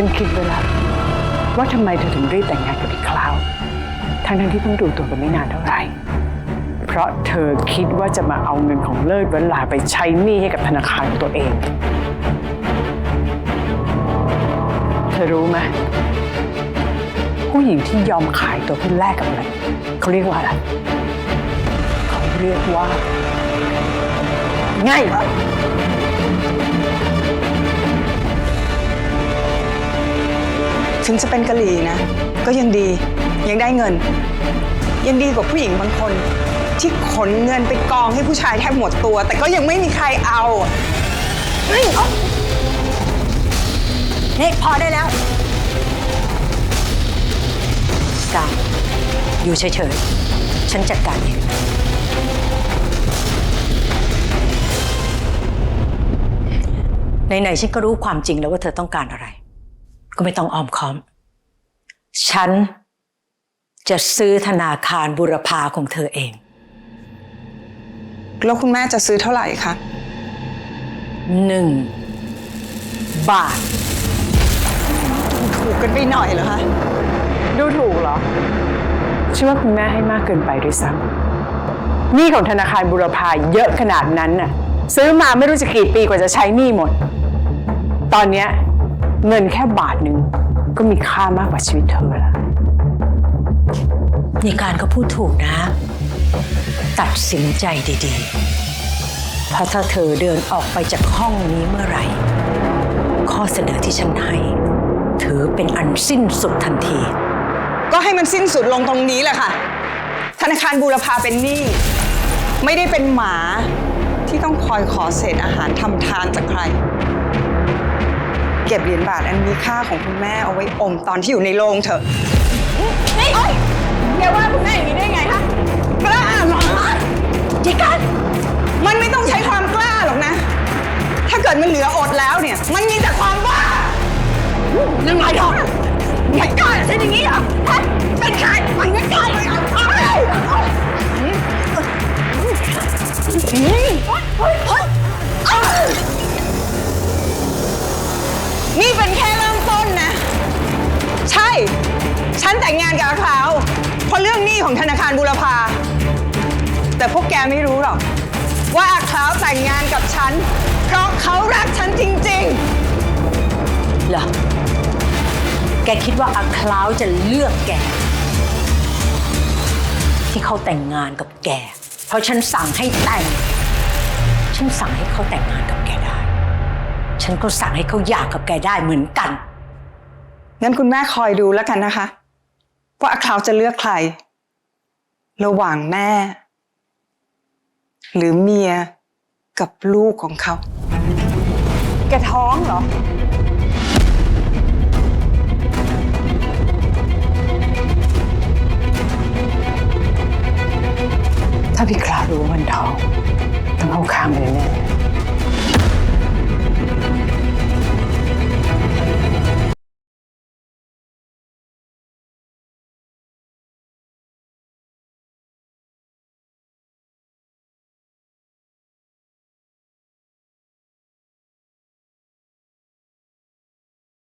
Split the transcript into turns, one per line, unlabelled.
ฉันคิดไว้แล้วว่าทำไมเธอถึงรีบแต่งงานกับพี่คลาวทั้งทั้งที่เพิ่งดูตัวกันไม่นานเท่าไหร่ เพราะเธอคิดว่าจะมาเอาเงินของเลิศเวลาไปใช้หนี้ให้กับธนาคารของตัวเอง เธอรู้ไหมผู้หญิงที่ยอมขายตัวเพื่อแลกกับอะไรเขาเรียกว่าอะไรเขาเรียกว่า ไง
ถึงจะเป็นกะหรี่นะ ก็ยังดียังได้เงิน ยังดีกว่าผู้หญิงบางคน ที่ขนเงินไปกองให้ผู้ชายแทบหมดตัว แต่ก็ยังไม่มีใครเอาเฮ้ยเอา
นี่พอได้แล้วกายอยู่เฉยๆ ฉันจัดการเองไหนๆฉันก็รู้ความจริงแล้วว่าเธอต้องการอะไร ก็ไม่ต้องอ้อมค้อม ฉันจะซื้อธนาคารบุรพาของเธอเอง
แล้วคุณแม่จะซื้อเท่าไหร่คะ
หนึ่งบาท
ถูกกันไปหน่อยเหรอคะ
ดูถูกเหรอฉันว่าคุณแม่ให้มากเกินไปด้วยซ้ำหนี้ของธนาคารบุรพาเยอะขนาดนั้นน่ะ ซื้อมาไม่รู้จะกี่ปีกว่าจะใช้หนี้หมด ตอนเนี้ย เงินแค่บาทหนึ่งก็มีค่ามากกว่าชีวิตเธอแล้ว
นี่การก็พูดถูกนะ ตัดสินใจดีๆเพราะถ้าเธอเดินออกไปจากห้องนี้เมื่อไหร่ ข้อเสนอที่ฉันให้ถือเป็นอันสิ้นสุดทันที
ก็ให้มันสิ้นสุดลงตรงนี้แหละค่ะ ธนาคารบูรพาเป็นหนี้ไม่ได้เป็นหมาที่ต้องคอยขอเศษอาหารทำทานจากใคร เก็บเหรียญบาทอันมีค่าของคุณแม่เอาไว้อมตอนที่อยู่ในโรงเถอะนี่แกว่าคุณแม่อย่างนี้ได้ไงคะกล้าเหรอจิกันมันไม่ต้องใช้ความกล้าหรอกนะ ถ้าเกิดมันเหลืออดแล้วเนี่ย มันมีแต่ความบ้ายังไงหรอไม่กล้าใช่อย่างนี้เหรอฮะเป็นใครมันไม่กล้า ฉันแต่งงานกับอาคราวเพราะเรื่องหนี้ของธนาคารบูรพา แต่พวกแกไม่รู้หรอก ว่าอาคราวแต่งงานกับฉัน เพราะเขารักฉันจริงๆ
เหรอ แกคิดว่าอาคล้าวจะเลือกแก ที่เขาแต่งงานกับแก เพราะฉันสั่งให้แต่ง ฉันสั่งให้เขาแต่งงานกับแกได้ ฉันก็สั่งให้เขาหย่ากับแกได้เหมือนกัน
งั้นคุณแม่คอยดูแล้วกันนะคะ ว่าอาคราวจะเลือกใคร ระหว่างแม่ หรือเมียกับลูกของเขา แกท้องเหรอ
ถ้าพี่คลารู้ว่ามันท้อง ต้องเอาข้ามไปแน่